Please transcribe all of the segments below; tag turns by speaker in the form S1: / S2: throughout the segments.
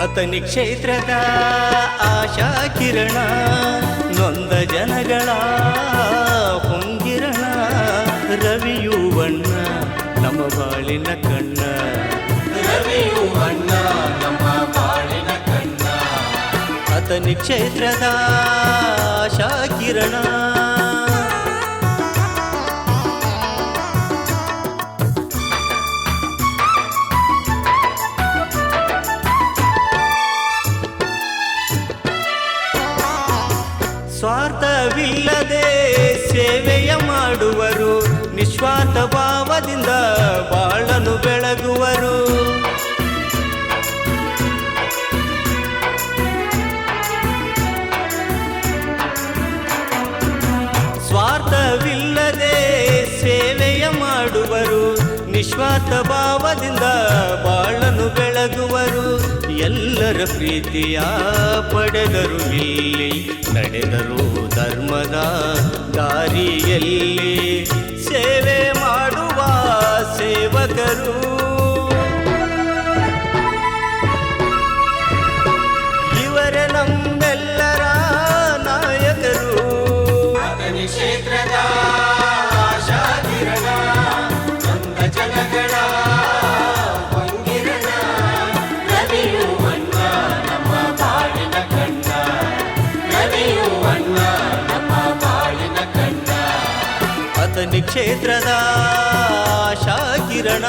S1: ಅತನಿ ಕ್ಷೇತ್ರದ ಆಶಾ ಕಿರಣ ನೊಂದ ಜನಗಳ ಹೊಂಗಿರಣ ರವಿಯು ಬಣ್ಣ ನಮ್ಮ ಬಾಳಿನ ಕಣ್ಣ.
S2: ರವಿಯು ಬಣ್ಣ ನಮ್ಮ ಬಾಳಿನ ಕಣ್ಣ.
S1: ಅತನಿ ಕ್ಷೇತ್ರದ ಆಶಾ ಕಿರಣ ಸ್ವಾರ್ಥವಿಲ್ಲದೆ ಸೇವೆಯ ಮಾಡುವರು ನಿಸ್ವಾರ್ಥ ಭಾವದಿಂದ ನಿಸ್ವಾರ್ಥ ಭಾವದಿಂದ ಬಾಳನು ಬೆಳಗುವರು. ಎಲ್ಲರ ಪ್ರೀತಿಯ ಪಡೆದರು ಇಲ್ಲಿ ನಡೆದರು ಧರ್ಮದ
S2: ಅತನಿ ಕ್ಷೇತ್ರದ ಆಶಾ ಕಿರಣ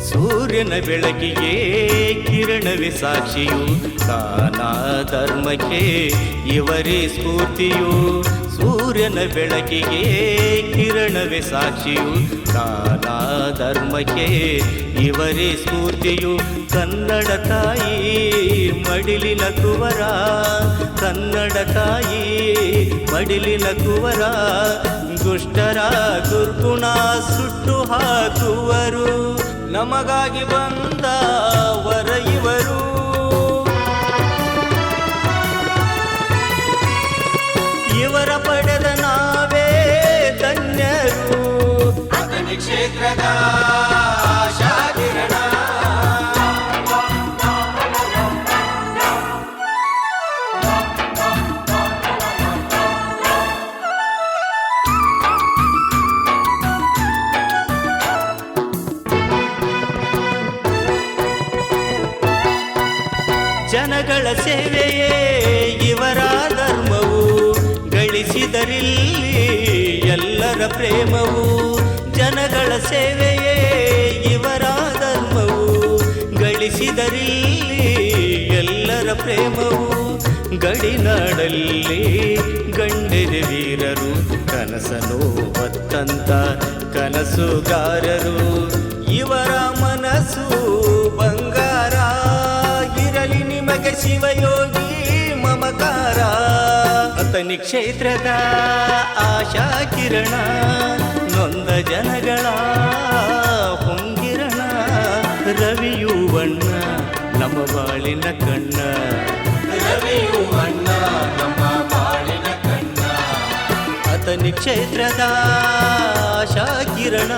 S1: ಸೂರ್ಯನ ಬೆಳಕಿಗೆ ಕಿರಣವೇ ಸಾಕ್ಷಿಯು. ದಾನ ಧರ್ಮಕ್ಕೆ ಇವರೇ ಸ್ಫೂರ್ತಿಯು. ಸೂರ್ಯನ ಬೆಳಕಿಗೆ ಕಿರಣವೇ ಸಾಕ್ಷಿಯು. ನಾನಾ ಧರ್ಮಕ್ಕೆ ಇವರೇ ಸ್ಫೂರ್ತಿಯು. ಕನ್ನಡ ತಾಯಿ ಮಡಿಲಿನ ಕುವರ. ಕನ್ನಡ ತಾಯಿ ಮಡಿಲಿನ ಕುವರ. ದುಷ್ಟರ ದುರ್ಗುಣ ಸುಟ್ಟು ಹಾಕುವರು. ನಮಗಾಗಿ ಬಂದ ವರ
S2: ಕ್ಷೇತ್ರದ
S1: ಜನಗಳ ಸೇವೆಯೇ ಇವರ ಧರ್ಮವು ಗಳಿಸಿದರಿಲ್ಲಿ ಎಲ್ಲರ ಪ್ರೇಮವು. ಜನಗಳ ಸೇವೆಯೇ ಇವರ ಧರ್ಮವು ಗಳಿಸಿದರಿಲ್ಲಿ ಎಲ್ಲರ ಪ್ರೇಮವು. ಗಡಿನಾಡಲ್ಲಿ ಗಂಡೆದೆ ವೀರರು, ಕನಸನು ಹೊತ್ತಂತ ಕನಸುಗಾರರು. ಇವರ ಮನಸ್ಸು ಬಂಗಾರ, ಇರಲಿ ನಿಮಗೆ ಶಿವಯೋಗಿ ಮಮಕಾರ. ಅತನಿ ಕ್ಷೇತ್ರದ ಆಶಾ ಕಿರಣ ಜನಗಳ ಹೊಂಗಿರಣ ರವಿಯು ಬಣ್ಣ ನಮ್ಮ ಬಾಳಿನ ಕಣ್ಣ.
S2: ರವಿಯು ಬಣ್ಣ ನಮ್ಮ ಬಾಳಿನ ಕಣ್ಣ.
S1: ಅತನಿ ಕ್ಷೇತ್ರದ ಆಶಾ ಕಿರಣ